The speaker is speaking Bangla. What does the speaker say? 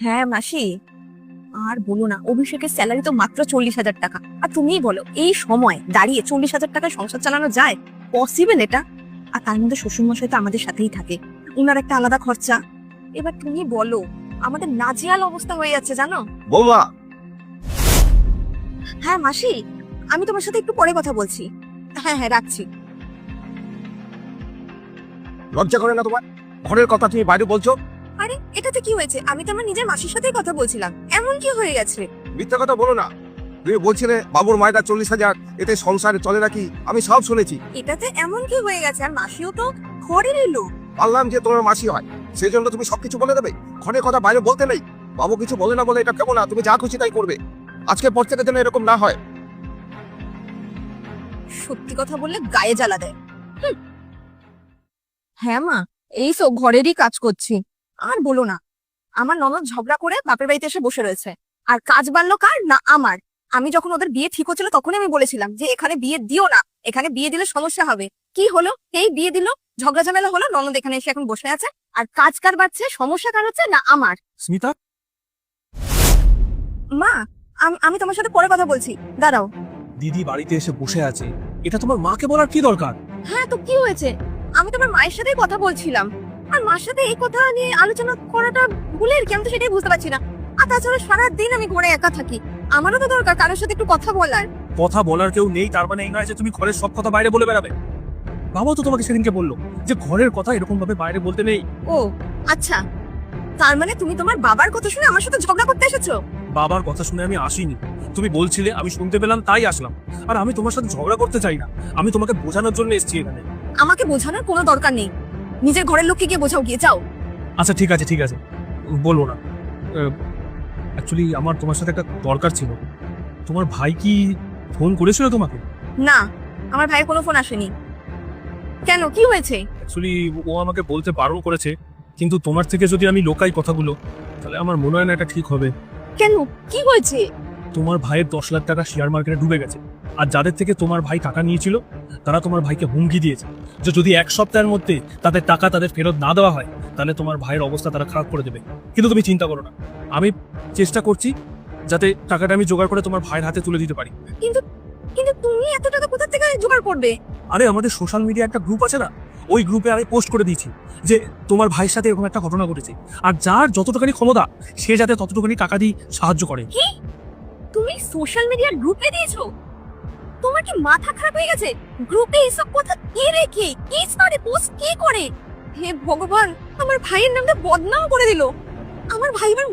হ্যাঁ মাসি। আর বলো না অভিষেকের স্যালারি তো মাত্র চল্লিশ হাজার টাকা। আর তুমিই বলো এই সময় দাঁড়িয়ে চল্লিশ হাজার টাকায় সংসার চালানো যায়? পসিবল এটা? আর তার মধ্যে শ্বশুরমশাই তো আমাদের সাথেই থাকে। উনার একটা আলাদা খরচা। এবার তুমি বলো আমাদের নাজেহাল অবস্থা হয়ে যাচ্ছে জানো? বৌমা! হ্যাঁ মাসি আমি তোমার সাথে একটু পরে কথা বলছি। হ্যাঁ হ্যাঁ রাখছি। লজ্জা করে না তোমার? ঘরের কথা তুমি বাইরে বলছো? আরে এটাতে কি হয়েছে? আমি তো আমার নিজের মাসির সাথেই কথা বলছিলাম। এমন কি হয়ে গেছে? মিথ্যা কথা বলো না। তুমি বলছিলে বাবুর মায়েরা চল্লিশ হাজার এতে সংসারে চলে নাকি? আমি সব শুনেছি। এটাতে এমন কি হয়ে গেছে? আর মাসিও তো ঘরের এলো পারলাম যে তোমার মাসি হয়। সেই জন্য তুমি সবকিছু বলে দেবে। ঘরের কথা বাইরে বলতে নেই। বাবু কিছু বলে না বলে এটা কেমন? না তুমি যা খুশি তাই করবে। আজকের পর থেকে যেন এরকম না হয়। সত্যি কথা বললে গায়ে জ্বালা দেয়। হ্যাঁ মা এই সব ঘরেরই কাজ করছি। আর বলো না আমার ননদ ঝগড়া করে বাপের বাড়িতে এসে বসে রয়েছে। আর কাজ বাড়লো কার না আমার? আমি যখন ওদের বিয়ে ঠিক হচ্ছিল তখনই আমি বলেছিলাম যে এখানে বিয়ে দিও না এখানে বিয়ে দিলে সমস্যা হবে। কি হলো? এই বিয়ে দিল? ঝগড়া ঝামেলা হলো? ননদ এখানে এসে এখন বসে আছে। আর কাজ কার বাড়ছে? সমস্যা কার হচ্ছে? না আমার। স্মিতা? মা আমি তোমার সাথে পরে কথা বলছি। দাঁড়াও। দিদি বাড়িতে এসে বসে আছে। এটা তোমার মাকে বলার কি দরকার? হ্যাঁ তো কি হয়েছে? আমি তোমার মায়ের সাথেই কথা বলছিলাম। আর মার সাথে এই কথা নিয়ে আলোচনা করাটা ভুলের কি? আমি তো সেটাই বুঝতে পারছি না। আর তাছাড়া সারাদিন আমি ঘরে একা থাকি। আমারও তো দরকার কারোর সাথে একটু কথা বলার। কথা বলার কেউ নেই তার মানে এই নয় যে তুমি ঘরের সব কথা বাইরে বলে বেড়াবে। বাবা তো তোমাকে সেদিনকে বলল যে ঘরের কথা এরকম ভাবে বাইরে বলতে নেই। ও আচ্ছা। তার মানে তুমি তোমার বাবার কথা শুনে আমার সাথে ঝগড়া করতে এসেছ? বাবার কথা শুনে আমি আসিনি। তুমি বলছিলে আমি শুনতে পেলাম তাই আসলাম। আর আমি তোমার সাথে ঝগড়া করতে চাই না। আমি তোমাকে বোঝানোর জন্য এসেছি এখানে। আমাকে বোঝানোর কোনো দরকার নেই। নিজের ঘরের লোককে গিয়ে বোঝাও গিয়ে যাও। আচ্ছা ঠিক আছে ঠিক আছে। বলব না। অ্যাকচুয়ালি আমার তোমার সাথে একটা দরকার ছিল। তোমার ভাই কি ফোন করেছিল তোমাকে? না আমার ভাইয়ের কোনো ফোন আসেনি। কেন? কি হয়েছে? অ্যাকচুয়ালি ও আমাকে বলতে বারণ করেছে কিন্তু তোমার থেকে যদি আমি লোকাই কথাগুলো তাহলে আমার মনে হয় না এটা ঠিক হবে। কেন? কি হয়েছে? তোমার ভাইয়ের দশ লাখ টাকা শেয়ার মার্কেটে ডুবে গেছে। আর যাদের থেকে তোমার ভাই টাকা নিয়েছিল তারা তোমার ভাইকে হুমকি দিয়েছে। যে যদি এক সপ্তাহের মধ্যে তাদের টাকা তাদের ফেরত না দেওয়া হয় তাহলে তোমার ভাইয়ের অবস্থা তারা খারাপ করে দেবে। কিন্তু তুমি চিন্তা করো না। আমি চেষ্টা করছি যাতে টাকাটা আমি জোগাড় করে তোমার ভাইয়ের হাতে তুলে দিতে পারি। কিন্তু কিন্তু তুমি এত টাকা কোথা থেকে জোগাড় করবে? আরে আমাদের সোশ্যাল মিডিয়া একটা গ্রুপ আছে না? ওই গ্রুপে আমি পোস্ট করে দিয়েছি যে তোমার ভাইয়ের সাথে এরকম একটা ঘটনা ঘটেছে। আর যার যতটুখানি ক্ষমতা সে যাতে ততটুখানি টাকা দিয়ে সাহায্য করে। তুমি সোশ্যাল মিডিয়ার গ্রুপে দিয়েছ? তোমার কি মাথা খারাপ হয়ে গেছে? গ্রুপে এসব কথা কে রেখে? কে স্টারে পোস্ট কে করে? হে ভগবান, আমার ভাইয়ের নামটা বদনাম করে দিল। আমার ভাই এবার